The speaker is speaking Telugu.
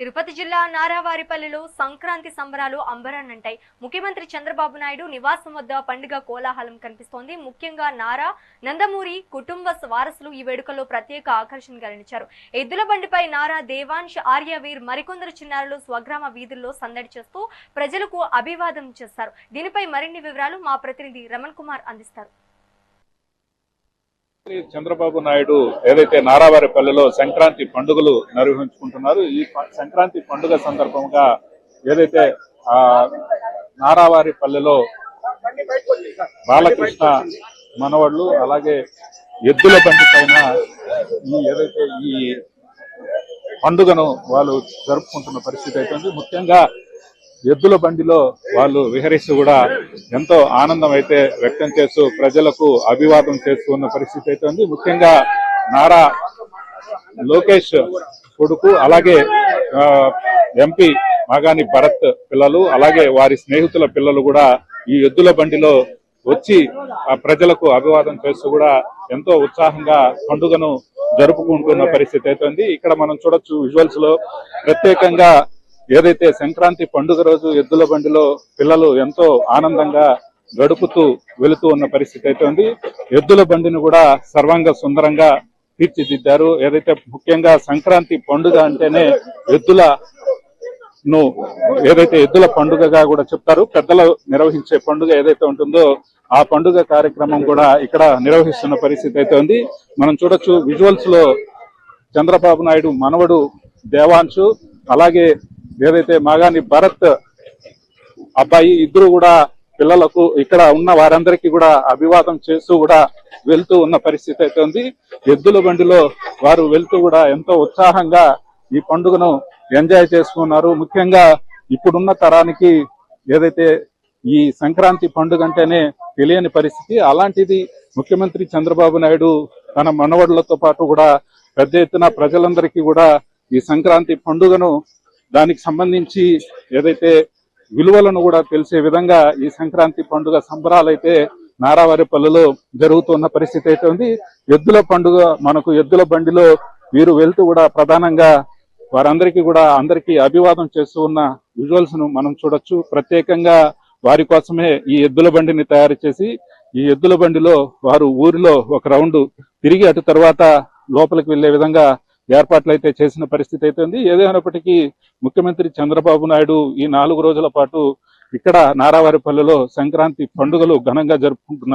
తిరుపతి జిల్లా నారావారిపల్లిలో సంక్రాంతి సంబరాలు అంబరాన్నంటాయి. ముఖ్యమంత్రి చంద్రబాబు నాయుడు నివాసం వద్ద పండుగ కోలాహలం కనిపిస్తోంది. ముఖ్యంగా నారా నందమూరి కుటుంబ వారసులు ఈ వేడుకలో ప్రత్యేక ఆకర్షణ గణించారు ఎద్దుల బండిపై నారా దేవాంశ్ ఆర్యవీర్ మరికొందరు చిన్నారులు స్వగ్రామ వీధుల్లో సందడి చేస్తూ ప్రజలకు అభివాదం చేస్తారు దీనిపై మరిన్ని వివరాలు మా ప్రతినిధి రమణ్ కుమార్ అందిస్తారు. చంద్రబాబు నాయుడు ఏదైతే నారావారిపల్లిలో సంక్రాంతి పండుగలు నిర్వహించుకుంటున్నారు ఈ ప- సంక్రాంతి పండుగ సందర్భంగా ఏదైతే ఆ నారావారిపల్లిలో బాలకృష్ణ మనవళ్ళు అలాగే ఎద్దుల బండి పైన ఈ ఏదైతే ఈ పండుగను వాళ్ళు జరుపుకుంటున్న పరిస్థితి అయితే ముఖ్యంగా ఎద్దుల బండిలో వాళ్ళు విహరిస్తూ కూడా ఎంతో ఆనందం అయితే వ్యక్తం చేస్తూ ప్రజలకు అభివాదం చేస్తూ ఉన్న పరిస్థితి అయితే ఉంది. ముఖ్యంగా నారా లోకేష్ కొడుకు అలాగే ఆ, ఎంపీ మాగాని భరత్ పిల్లలు అలాగే వారి స్నేహితుల పిల్లలు కూడా ఈ ఎద్దుల బండిలో వచ్చి ఆ ప్రజలకు అభివాదం చేస్తూ కూడా ఎంతో ఉత్సాహంగా పండుగను జరుపుకుంటున్న పరిస్థితి అయితే ఉంది. ఇక్కడ మనం చూడొచ్చు విజువల్స్లో ప్రత్యేకంగా ఏదైతే సంక్రాంతి పండుగ రోజు ఎద్దుల బండిలో పిల్లలు ఎంతో ఆనందంగా గడుపుతూ వెళుతూ ఉన్న పరిస్థితి అయితే ఉంది. ఎద్దుల బండిని కూడా సర్వంగ సుందరంగా తీర్చిదిద్దారు. ఏదైతే ముఖ్యంగా సంక్రాంతి పండుగ అంటేనే ఎద్దుల ను ఏదైతే ఎద్దుల పండుగగా కూడా చెప్తారు పెద్దలు నిర్వహించే పండుగ ఏదైతే ఉంటుందో ఆ పండుగ కార్యక్రమం కూడా ఇక్కడ నిర్వహిస్తున్న పరిస్థితి అయితే ఉంది. మనం చూడొచ్చు విజువల్స్లో చంద్రబాబు నాయుడు మనవడు దేవాంశు అలాగే ఏదైతే మాగాని భరత్ అబ్బాయి ఇద్దరు కూడా పిల్లలకు ఇక్కడ ఉన్న వారందరికీ కూడా అభివాదం చేస్తూ కూడా వెళ్తూ ఉన్న పరిస్థితి అయితే ఉంది. ఎద్దుల బండిలో వారు వెళ్తూ కూడా ఎంతో ఉత్సాహంగా ఈ పండుగను ఎంజాయ్ చేసుకున్నారు. ముఖ్యంగా ఇప్పుడున్న తరానికి ఏదైతే ఈ సంక్రాంతి పండుగ అంటేనే తెలియని పరిస్థితి. అలాంటిది ముఖ్యమంత్రి చంద్రబాబు నాయుడు తన మనవడులతో పాటు కూడా పెద్ద ఎత్తున ప్రజలందరికీ కూడా ఈ సంక్రాంతి పండుగను దానికి సంబంధించి ఏదైతే విలువలను కూడా తెలిసే విధంగా ఈ సంక్రాంతి పండుగ సంబరాలు అయితే నారావారిపల్లిలో జరుగుతున్న పరిస్థితి అయితే ఉంది. ఎద్దుల పండుగ మనకు ఎద్దుల బండిలో వీరు వెళ్తూ కూడా ప్రధానంగా వారందరికీ కూడా అందరికీ అభివాదం చేస్తూ ఉన్న విజువల్స్ను మనం చూడొచ్చు. ప్రత్యేకంగా వారి కోసమే ఈ ఎద్దుల బండిని తయారు చేసి ఈ ఎద్దుల బండిలో వారు ఊరిలో ఒక రౌండ్ తిరిగి అటు తర్వాత లోపలికి వెళ్ళే విధంగా ఏర్పాట్లు అయితే చేసిన పరిస్థితి అయితే ఉంది ఏదైనప్పటికీ ముఖ్యమంత్రి చంద్రబాబు నాయుడు ఈ నాలుగు రోజుల పాటు ఇక్కడ నారావారిపల్లిలో సంక్రాంతి పండుగలు ఘనంగా జరుపుకుంటున్నారు.